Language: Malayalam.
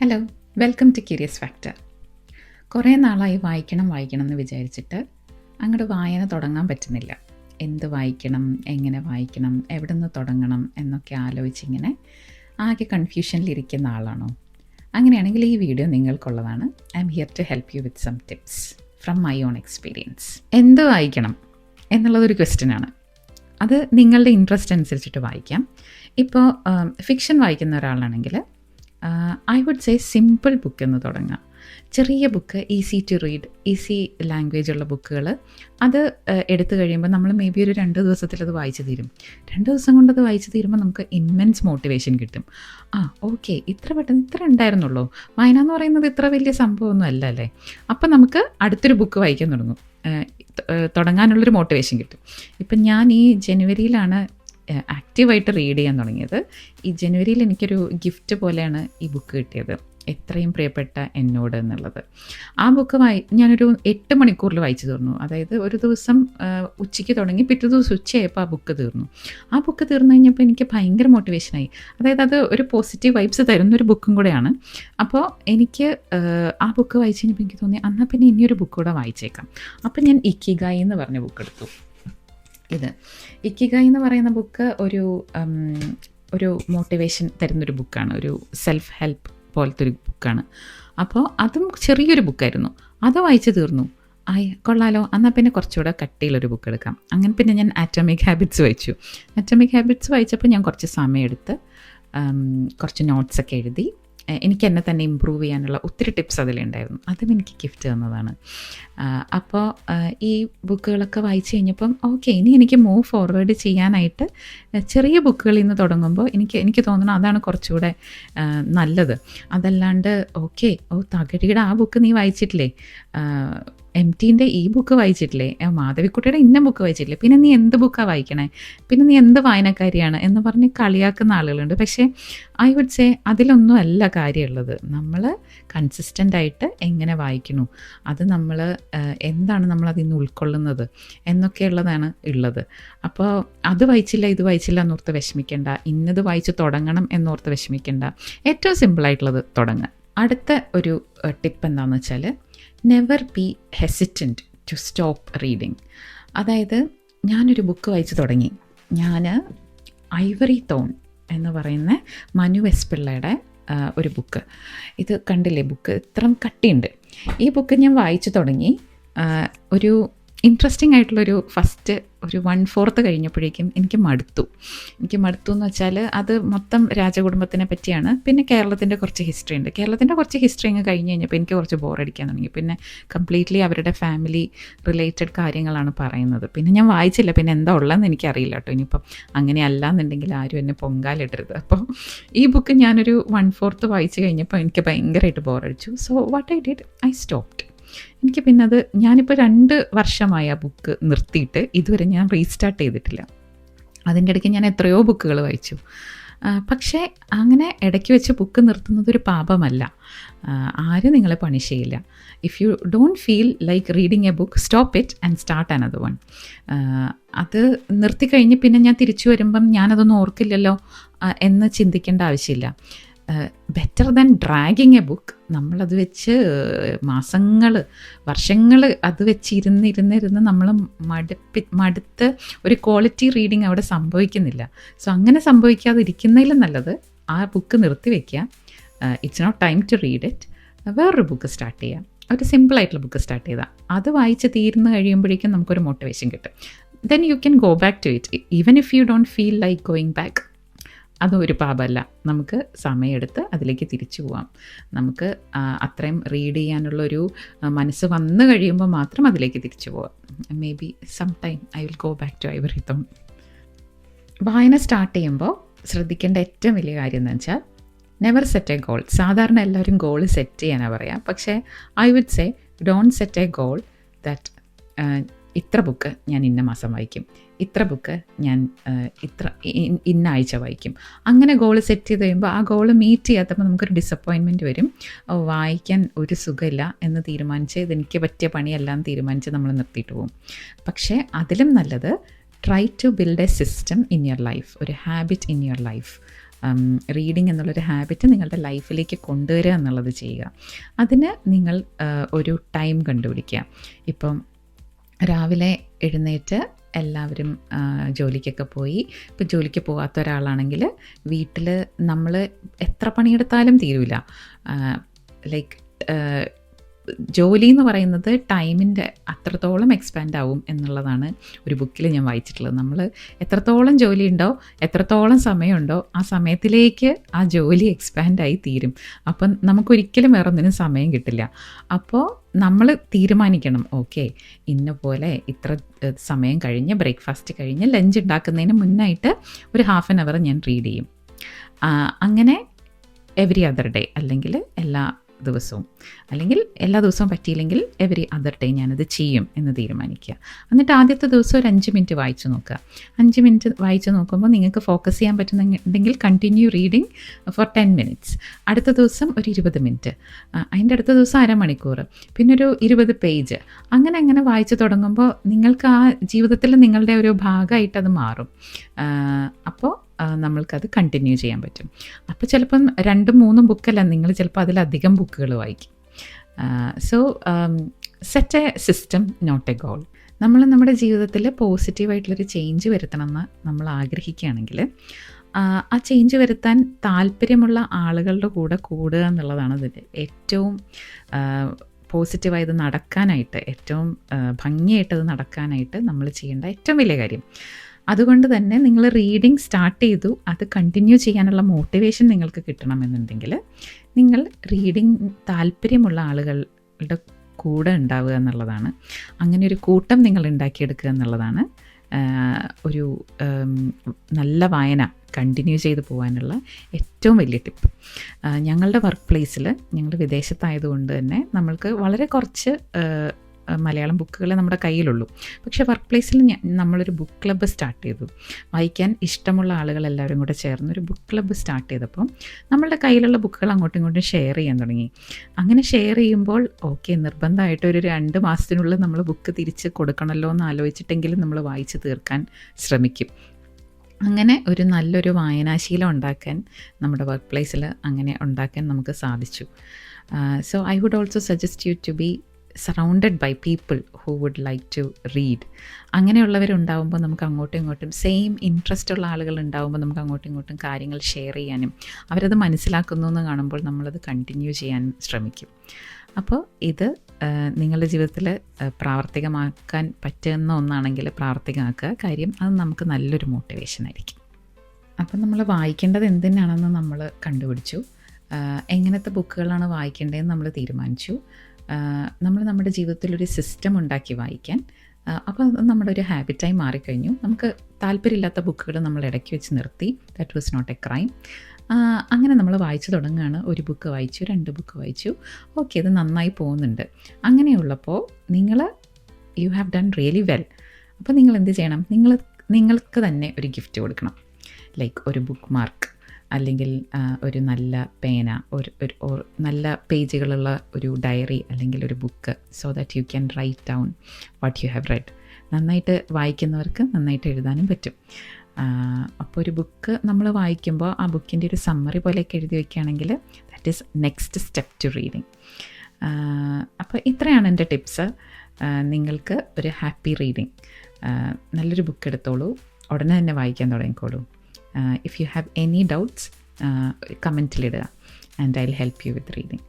Hello welcome to curious factor കുറേ നാളായി വായിക്കണം വായിക്കണം എന്ന് വിചാരിച്ചിട്ട് അങ്ങോട്ട് വായന തുടങ്ങാൻ പറ്റുന്നില്ല. എന്ത് വായിക്കണം എങ്ങനെ വായിക്കണം എവിടെ നിന്ന് തുടങ്ങണം എന്നൊക്കെ ആലോചിച്ചിങ്ങനെ ആകെ കൺഫ്യൂഷനിലിരിക്കുന്ന ആളാണോ? അങ്ങനെയാണെങ്കിൽ ഈ video നിങ്ങൾക്കുള്ളതാണ്. I'm here to help you with some tips from my own experience എന്ത് വായിക്കണം എന്നുള്ളതൊരു ക്വസ്റ്റ്യനാണ് അത് നിങ്ങളുടെ ഇൻട്രസ്റ്റ് അനുസരിച്ചിട്ട് വായിക്കാം. ഇപ്പോൾ ഫിക്ഷൻ വായിക്കുന്ന ഒരാളാണെങ്കിൽ I would say simple book എന്ന് തുടങ്ങാം. ചെറിയ book easy to read easy language ഉള്ള ബുക്കുകൾ അത് എടുത്തു കഴിയുമ്പോൾ നമ്മൾ മേ ബി ഒരു രണ്ട് ദിവസത്തിൽ അത് വായിച്ചു തീരും. രണ്ട് ദിവസം കൊണ്ട് അത് വായിച്ചു തീരുമ്പോൾ നമുക്ക് ഇമ്മെൻസ് മോട്ടിവേഷൻ കിട്ടും. ആ ഓക്കെ ഇത്ര പെട്ടെന്ന് ഇത്ര ഉണ്ടായിരുന്നുള്ളൂ. വായന എന്ന് പറയുന്നത് ഇത്ര വലിയ സംഭവമൊന്നും അല്ല അല്ലേ? അപ്പം നമുക്ക് അടുത്തൊരു ബുക്ക് വായിക്കാൻ തുടങ്ങും. തുടങ്ങാനുള്ളൊരു മോട്ടിവേഷൻ കിട്ടും. ഇപ്പം ഞാൻ ഈ ജനുവരിയിലാണ് ആക്റ്റീവായിട്ട് റീഡ് ചെയ്യാൻ തുടങ്ങിയത്. ഈ ജനുവരിയിൽ എനിക്കൊരു ഗിഫ്റ്റ് പോലെയാണ് ഈ ബുക്ക് കിട്ടിയത്. എത്രയും പ്രിയപ്പെട്ട എന്നോട് എന്നുള്ളത്. ആ ബുക്ക് വായി ഞാനൊരു എട്ട് മണിക്കൂറിൽ വായിച്ചു തീർന്നു. അതായത് ഒരു ദിവസം ഉച്ചയ്ക്ക് തുടങ്ങി പിറ്റേ ദിവസം ഉച്ചയായപ്പോൾ ആ ബുക്ക് തീർന്നു. ആ ബുക്ക് തീർന്നു കഴിഞ്ഞപ്പോൾ എനിക്ക് ഭയങ്കര മോട്ടിവേഷനായി അതായത് അത് ഒരു പോസിറ്റീവ് വൈബ്സ് തരുന്ന ഒരു ബുക്കും കൂടെയാണ്. അപ്പോൾ എനിക്ക് ആ, ബുക്ക് വായിച്ചു കഴിഞ്ഞപ്പോൾ എനിക്ക് തോന്നി എന്നാൽ പിന്നെ ഇനിയൊരു ബുക്ക് കൂടെ വായിച്ചേക്കാം. അപ്പോൾ ഞാൻ ഇക്കിഗായി എന്ന് പറഞ്ഞ ബുക്ക് എടുത്തു. ഇത്. ഇക്കിഗായി എന്ന് പറയുന്ന ബുക്ക് ഒരു ഒരു മോട്ടിവേഷൻ തരുന്നൊരു ബുക്കാണ്. ഒരു സെൽഫ് ഹെൽപ്പ് പോലത്തെ ഒരു ബുക്കാണ്. അപ്പോൾ അതും ചെറിയൊരു ബുക്കായിരുന്നു. അത് വായിച്ചു തീർന്നു. ആയി കൊള്ളാലോ. എന്നാൽ പിന്നെ കുറച്ചുകൂടെ കട്ടിയിലൊരു ബുക്ക് എടുക്കാം. അങ്ങനെ പിന്നെ ഞാൻ ആറ്റോമിക് ഹാബിറ്റ്സ് വായിച്ചു. ആറ്റോമിക് ഹാബിറ്റ്സ് വായിച്ചപ്പോൾ ഞാൻ കുറച്ച് സമയമെടുത്ത് കുറച്ച് നോട്ട്സൊക്കെ എഴുതി എനിക്ക് എന്നെ തന്നെ ഇമ്പ്രൂവ് ചെയ്യാനുള്ള ഒത്തിരി ടിപ്സ് അതിലുണ്ടായിരുന്നു. അതും എനിക്ക് ഗിഫ്റ്റ് തന്നതാണ്. അപ്പോൾ ഈ ബുക്കുകളൊക്കെ വായിച്ചു കഴിഞ്ഞപ്പം ഓക്കെ ഇനി എനിക്ക് മൂവ് ഫോർവേഡ് ചെയ്യാനായിട്ട് ചെറിയ ബുക്കുകളിൽ നിന്ന് തുടങ്ങുമ്പോൾ എനിക്ക് എനിക്ക് തോന്നുന്നു അതാണ് കുറച്ചുകൂടെ നല്ലത്. അതല്ലാണ്ട് ഓക്കെ ഓ തകഴിയുടെ ആ ബുക്ക് നീ വായിച്ചിട്ടില്ലേ? എം ടീന്റെ ഈ ബുക്ക് വായിച്ചിട്ടില്ലേ? മാധവിക്കുട്ടിയുടെ ഇന്ന ബുക്ക് വായിച്ചിട്ടില്ലേ? പിന്നെ നീ എന്ത് ബുക്കാണ് വായിക്കണേ? പിന്നെ നീ എന്ത് വായനക്കാരിയാണ് എന്ന് പറഞ്ഞ് കളിയാക്കുന്ന ആളുകളുണ്ട്. പക്ഷേ ഐ വുഡ് സേ അതിലൊന്നും അല്ല കാര്യമുള്ളത്. നമ്മൾ കൺസിസ്റ്റന്റ് ആയിട്ട് എങ്ങനെ വായിക്കുന്നു അത് നമ്മൾ എന്താണ് നമ്മൾ അതിൽ നിന്ന് ഉൾക്കൊള്ളുന്നത് എന്നൊക്കെയുള്ളതാണ് ഉള്ളത്. അപ്പോൾ അത് വായിച്ചില്ല ഇത് വായിച്ചില്ല എന്നോർത്ത് വിഷമിക്കേണ്ട. ഇന്നത് വായിച്ച് തുടങ്ങണം എന്നോർത്ത് വിഷമിക്കേണ്ട. ഏറ്റവും സിമ്പിളായിട്ടുള്ളത് തുടങ്ങുക അടുത്ത ഒരു ടിപ്പ് എന്താണെന്ന് വെച്ചാൽ never be hesitant to stop reading അതായത് ഞാനൊരു ബുക്ക് വായിച്ചു തുടങ്ങി. ഞാൻ ഐവറി തോൺ എന്ന് പറയുന്ന മനു എസ് പിള്ളയുടെ ഒരു ബുക്ക് ഇത് കണ്ടില്ലേ ബുക്ക് ഇത്രയും കട്ടിയുണ്ട്. ഈ ബുക്ക് ഞാൻ വായിച്ചു തുടങ്ങി. ഒരു ഇൻട്രസ്റ്റിംഗ് ആയിട്ടുള്ളൊരു ഫസ്റ്റ് ഒരു വൺ ഫോർത്ത് കഴിഞ്ഞപ്പോഴേക്കും എനിക്ക് മടുത്തു. എനിക്ക് മടുത്തു എന്ന് വെച്ചാൽ അത് മൊത്തം രാജകുടുംബത്തിനെ പറ്റിയാണ്. പിന്നെ കേരളത്തിന്റെ കുറച്ച് ഹിസ്റ്ററി ഉണ്ട്. കേരളത്തിന്റെ കുറച്ച് ഹിസ്റ്ററി അങ്ങ് കഴിഞ്ഞ് കഴിഞ്ഞപ്പോൾ എനിക്ക് കുറച്ച് ബോറടിക്കാൻ തുടങ്ങി. പിന്നെ കംപ്ലീറ്റ്ലി അവരുടെ ഫാമിലി റിലേറ്റഡ് കാര്യങ്ങളാണ് പറയുന്നത്. പിന്നെ ഞാൻ വായിച്ചില്ല. പിന്നെ എന്താ ഉള്ളതെന്ന് എനിക്കറിയില്ല കേട്ടോ. ഇനിയിപ്പം അങ്ങനെ അല്ല എന്നുണ്ടെങ്കിൽ ആരും എന്നെ പൊങ്കാലിടരുത്. അപ്പോൾ ഈ ബുക്ക് ഞാനൊരു വൺ ഫോർത്ത് വായിച്ച് കഴിഞ്ഞപ്പോൾ എനിക്ക് ഭയങ്കരമായിട്ട് ബോറടിച്ചു so what I did I stopped എനിക്ക് പിന്നെ അത് ഞാനിപ്പോൾ രണ്ട് വർഷമായി ആ ബുക്ക് നിർത്തിയിട്ട് ഇതുവരെ ഞാൻ റീസ്റ്റാർട്ട് ചെയ്തിട്ടില്ല. അതിന്റെ ഇടയ്ക്ക് ഞാൻ എത്രയോ ബുക്കുകൾ വായിച്ചു. പക്ഷേ അങ്ങനെ ഇടയ്ക്ക് വെച്ച് ബുക്ക് നിർത്തുന്നത് ഒരു പാപമല്ല. ആരും നിങ്ങളെ പണിഷ് ചെയ്യില്ല. If you don't feel like reading a book stop it and start another one അത് നിർത്തി കഴിഞ്ഞ് പിന്നെ ഞാൻ തിരിച്ചു വരുമ്പം ഞാനതൊന്നും ഓർക്കില്ലല്ലോ എന്ന് ചിന്തിക്കേണ്ട ആവശ്യമില്ല. Better than dragging a book നമ്മളത് വെച്ച് മാസങ്ങൾ വർഷങ്ങൾ അത് വെച്ച് ഇരുന്ന് ഇരുന്ന് ഇരുന്ന് നമ്മൾ മടുപ്പി മടുത്ത് ഒരു ക്വാളിറ്റി റീഡിങ് അവിടെ സംഭവിക്കുന്നില്ല. സോ അങ്ങനെ സംഭവിക്കാതിരിക്കുന്നതിലും നല്ലത് ആ ബുക്ക് നിർത്തി വയ്ക്കുക it's not time to read it വേറൊരു ബുക്ക് സ്റ്റാർട്ട് ചെയ്യാം. ഒരു സിമ്പിളായിട്ടുള്ള ബുക്ക് സ്റ്റാർട്ട് ചെയ്താൽ അത് വായിച്ച് തീർന്നു കഴിയുമ്പോഴേക്കും നമുക്കൊരു മോട്ടിവേഷൻ കിട്ടും. Then you can go back to it even if you don't feel like going back അതും ഒരു പാപമല്ല നമുക്ക് സമയമെടുത്ത് അതിലേക്ക് തിരിച്ചു പോവാം. നമുക്ക് അത്രയും റീഡ് ചെയ്യാനുള്ളൊരു മനസ്സ് വന്നു കഴിയുമ്പോൾ മാത്രം അതിലേക്ക് തിരിച്ചു പോവാം. Maybe some time I will go back to Ivory Throne വായന സ്റ്റാർട്ട് ചെയ്യുമ്പോൾ ശ്രദ്ധിക്കേണ്ട ഏറ്റവും വലിയ കാര്യം എന്ന് വെച്ചാൽ നെവർ സെറ്റ് എ ഗോൾ സാധാരണ എല്ലാവരും ഗോൾ സെറ്റ് ചെയ്യാനാണ് പറയാം. പക്ഷേ I would say don't set a goal that ഇത്ര ബുക്ക് ഞാൻ ഇന്ന മാസം വായിക്കും. ഇത്ര ബുക്ക് ഞാൻ ഇത്ര ഇന്ന ആഴ്ച വായിക്കും. അങ്ങനെ ഗോൾ സെറ്റ് ചെയ്ത് കഴിയുമ്പോൾ ആ ഗോൾ മീറ്റ് ചെയ്യാത്തപ്പോൾ നമുക്കൊരു ഡിസപ്പോയിൻമെന്റ് വരും. വായിക്കാൻ ഒരു സുഖമില്ല എന്ന് തീരുമാനിച്ച് ഇതെനിക്ക് പറ്റിയ പണിയല്ല എന്ന് തീരുമാനിച്ച് നമ്മൾ നിർത്തിയിട്ട് പോകും പക്ഷേ അതിലും നല്ലത് try to build a system in your life ഒരു habit in your life reading എന്നുള്ളൊരു ഹാബിറ്റ് നിങ്ങളുടെ ലൈഫിലേക്ക് കൊണ്ടുവരിക എന്നുള്ളത് ചെയ്യുക. അതിന് നിങ്ങൾ ഒരു ടൈം കണ്ടുപിടിക്കുക. ഇപ്പം രാവിലെ എഴുന്നേറ്റ് എല്ലാവരും ജോലിക്കൊക്കെ പോയി. ഇപ്പോൾ ജോലിക്ക് പോകാത്ത ഒരാളാണെങ്കിൽ വീട്ടിൽ നമ്മൾ എത്ര പണിയെടുത്താലും തീരൂല. ലൈക്ക് ജോലി എന്ന് പറയുന്നത് ടൈമിന്റെ അത്രത്തോളം എക്സ്പാൻഡ് ആവും എന്നുള്ളതാണ് ഒരു ബുക്കിൽ ഞാൻ വായിച്ചിട്ടുള്ളത്. നമ്മൾ എത്രത്തോളം ജോലി ഉണ്ടോ എത്രത്തോളം സമയമുണ്ടോ ആ സമയത്തിലേക്ക് ആ ജോലി എക്സ്പാൻഡ് ആയി തീരും. അപ്പം നമുക്കൊരിക്കലും വേറെ ഒന്നിനും സമയം കിട്ടില്ല. അപ്പോൾ നമ്മൾ തീരുമാനിക്കണം. ഓക്കെ ഇന്ന പോലെ ഇത്ര സമയം കഴിഞ്ഞ് ബ്രേക്ക്ഫാസ്റ്റ് കഴിഞ്ഞ് ലഞ്ച് ഉണ്ടാക്കുന്നതിന് മുന്നായിട്ട് ഒരു ഹാഫ് ആൻ അവർ ഞാൻ റീഡ് ചെയ്യും. അങ്ങനെ എവറി അതർ ഡേ അല്ലെങ്കിൽ എല്ലാ ദിവസവും. അല്ലെങ്കിൽ എല്ലാ ദിവസവും പറ്റിയില്ലെങ്കിൽ എവറി അതർ ഡേ ഞാനത് ചെയ്യും എന്ന് തീരുമാനിക്കുക. എന്നിട്ട് ആദ്യത്തെ ദിവസം ഒരു അഞ്ച് മിനിറ്റ് വായിച്ചു നോക്കുക. അഞ്ച് മിനിറ്റ് വായിച്ചു നോക്കുമ്പോൾ നിങ്ങൾക്ക് ഫോക്കസ് ചെയ്യാൻ പറ്റുന്നുണ്ടെങ്കിൽ continue reading for ten minutes അടുത്ത ദിവസം ഒരു ഇരുപത് മിനിറ്റ് അതിന്റെ അടുത്ത ദിവസം അരമണിക്കൂർ. പിന്നെ ഒരു ഇരുപത് പേജ് അങ്ങനെ അങ്ങനെ വായിച്ചു തുടങ്ങുമ്പോൾ നിങ്ങൾക്ക് ആ ജീവിതത്തിൽ നിങ്ങളുടെ ഒരു ഭാഗമായിട്ട് അത് മാറും. അപ്പോൾ നമ്മൾക്കത് കണ്ടിന്യൂ ചെയ്യാൻ പറ്റും. അപ്പോൾ ചിലപ്പം രണ്ടും മൂന്നും ബുക്കല്ല നിങ്ങൾ ചിലപ്പോൾ അതിലധികം ബുക്കുകൾ വായിക്കും. So set a system not a goal നമ്മൾ നമ്മുടെ ജീവിതത്തിൽ പോസിറ്റീവായിട്ടുള്ളൊരു ചേഞ്ച് വരുത്തണമെന്ന് നമ്മൾ ആഗ്രഹിക്കുകയാണെങ്കിൽ ആ, ചേഞ്ച് വരുത്താൻ താല്പര്യമുള്ള ആളുകളുടെ കൂടെ കൂടുക എന്നുള്ളതാണ് അതിന്റെ ഏറ്റവും പോസിറ്റീവായത് നടക്കാനായിട്ട് ഏറ്റവും ഭംഗിയായിട്ടത് ഭംഗിയായിട്ട് നടക്കാനായിട്ട് നമ്മൾ ചെയ്യേണ്ട ഏറ്റവും വലിയ കാര്യം. അതുകൊണ്ട് തന്നെ നിങ്ങൾ റീഡിങ് സ്റ്റാർട്ട് ചെയ്തു. അത് കണ്ടിന്യൂ ചെയ്യാനുള്ള മോട്ടിവേഷൻ നിങ്ങൾക്ക് കിട്ടണമെന്നുണ്ടെങ്കിൽ നിങ്ങൾ റീഡിങ് താല്പര്യമുള്ള ആളുകളുടെ കൂടെ ഉണ്ടാവുക എന്നുള്ളതാണ്. അങ്ങനെ ഒരു കൂട്ടം നിങ്ങൾ ഉണ്ടാക്കിയെടുക്കുക എന്നുള്ളതാണ് ഒരു നല്ല വായന കണ്ടിന്യൂ ചെയ്ത് പോകാനുള്ള ഏറ്റവും വലിയ ടിപ്പ് ഞങ്ങളുടെ വർക്ക് പ്ലേസിൽ ഞങ്ങൾ വിദേശത്തായതുകൊണ്ട് തന്നെ നമ്മൾക്ക് വളരെ കുറച്ച് മലയാളം ബുക്കുകൾ നമ്മുടെ കയ്യിലുള്ളൂ. പക്ഷെ വർക്ക് പ്ലേസിൽ നമ്മളൊരു ബുക്ക് ക്ലബ്ബ് സ്റ്റാർട്ട് ചെയ്തു. വായിക്കാൻ ഇഷ്ടമുള്ള ആളുകൾ എല്ലാവരും കൂടെ ചേർന്ന് ഒരു ബുക്ക് ക്ലബ്ബ് സ്റ്റാർട്ട് ചെയ്തപ്പോൾ നമ്മളുടെ കയ്യിലുള്ള ബുക്കുകൾ അങ്ങോട്ടും ഇങ്ങോട്ടും ഷെയർ ചെയ്യാൻ തുടങ്ങി. അങ്ങനെ ഷെയർ ചെയ്യുമ്പോൾ ഓക്കെ നിർബന്ധമായിട്ട് ഒരു രണ്ട് മാസത്തിനുള്ളിൽ നമ്മൾ ബുക്ക് തിരിച്ച് കൊടുക്കണമല്ലോ എന്ന് ആലോചിച്ചിട്ടെങ്കിലും നമ്മൾ വായിച്ച് തീർക്കാൻ ശ്രമിക്കും. അങ്ങനെ ഒരു നല്ലൊരു വായനാശീലം ഉണ്ടാക്കാൻ നമ്മുടെ വർക്ക് പ്ലേസിൽ അങ്ങനെ ഉണ്ടാക്കാൻ നമുക്ക് സാധിച്ചു. So I would also suggest you to be surrounded by people who would like to read അങ്ങനെയുള്ളവരുണ്ടാവുമ്പോൾ നമുക്ക് അങ്ങോട്ടും ഇങ്ങോട്ടും സെയിം ഇൻട്രസ്റ്റ് ഉള്ള ആളുകൾ ഉണ്ടാവുമ്പോൾ നമുക്ക് അങ്ങോട്ടും ഇങ്ങോട്ടും കാര്യങ്ങൾ ഷെയർ ചെയ്യാനും അവരത് മനസ്സിലാക്കുന്നു എന്ന് കാണുമ്പോൾ നമ്മളത് കണ്ടിന്യൂ ചെയ്യാനും ശ്രമിക്കും. അപ്പോൾ ഇത് നിങ്ങളുടെ ജീവിതത്തിൽ പ്രാവർത്തികമാക്കാൻ പറ്റുന്ന ഒന്നാണെങ്കിൽ പ്രാവർത്തികമാക്കുക. കാര്യം അത് നമുക്ക് നല്ലൊരു മോട്ടിവേഷൻ ആയിരിക്കും. അപ്പം നമ്മൾ വായിക്കേണ്ടത് എന്തിനാണെന്ന് നമ്മൾ കണ്ടുപിടിച്ചു. എങ്ങനത്തെ ബുക്കുകളാണ് വായിക്കേണ്ടതെന്ന് നമ്മൾ തീരുമാനിച്ചു. നമ്മൾ നമ്മുടെ ജീവിതത്തിൽ ഒരു സിസ്റ്റം ഉണ്ടാക്കി വായിക്കാൻ. അപ്പോൾ നമ്മുടെ ഒരു ഹാബിറ്റായി മാറിക്കഴിഞ്ഞു. നമുക്ക് താല്പര്യമില്ലാത്ത ബുക്കുകൾ നമ്മൾ ഇടയ്ക്ക് വെച്ച് നിർത്തി. That was not a crime അങ്ങനെ നമ്മൾ വായിച്ചു തുടങ്ങുകയാണ്. ഒരു ബുക്ക് വായിച്ചു രണ്ട് ബുക്ക് വായിച്ചു. ഓക്കെ ഇത് നന്നായി പോകുന്നുണ്ട്. അങ്ങനെയുള്ളപ്പോൾ നിങ്ങൾ you have done really well അപ്പോൾ നിങ്ങൾ എന്ത് ചെയ്യണം? നിങ്ങൾ നിങ്ങൾക്ക് തന്നെ ഒരു ഗിഫ്റ്റ് കൊടുക്കണം. ലൈക്ക് ഒരു ബുക്ക് മാർക്ക് അല്ലെങ്കിൽ ഒരു നല്ല പേന ഒരു ഒരു നല്ല പേജുകളുള്ള ഒരു ഡയറി അല്ലെങ്കിൽ ഒരു book so that you can write down what you have read നന്നായിട്ട് വായിക്കുന്നവർക്ക് നന്നായിട്ട് എഴുതാനും പറ്റും. അപ്പോൾ ഒരു ബുക്ക് നമ്മൾ വായിക്കുമ്പോൾ ആ ബുക്കിന്റെ ഒരു സമ്മറി പോലെയൊക്കെ എഴുതി വയ്ക്കുകയാണെങ്കിൽ that is next step to reading അപ്പോൾ ഇത്രയാണ് എന്റെ ടിപ്സ്. നിങ്ങൾക്ക് ഒരു ഹാപ്പി റീഡിങ് നല്ലൊരു ബുക്ക് എടുത്തോളൂ. ഉടനെ തന്നെ വായിക്കാൻ തുടങ്ങിക്കോളൂ. If you have any doubts കമന്റിലിടുക and I will help you with reading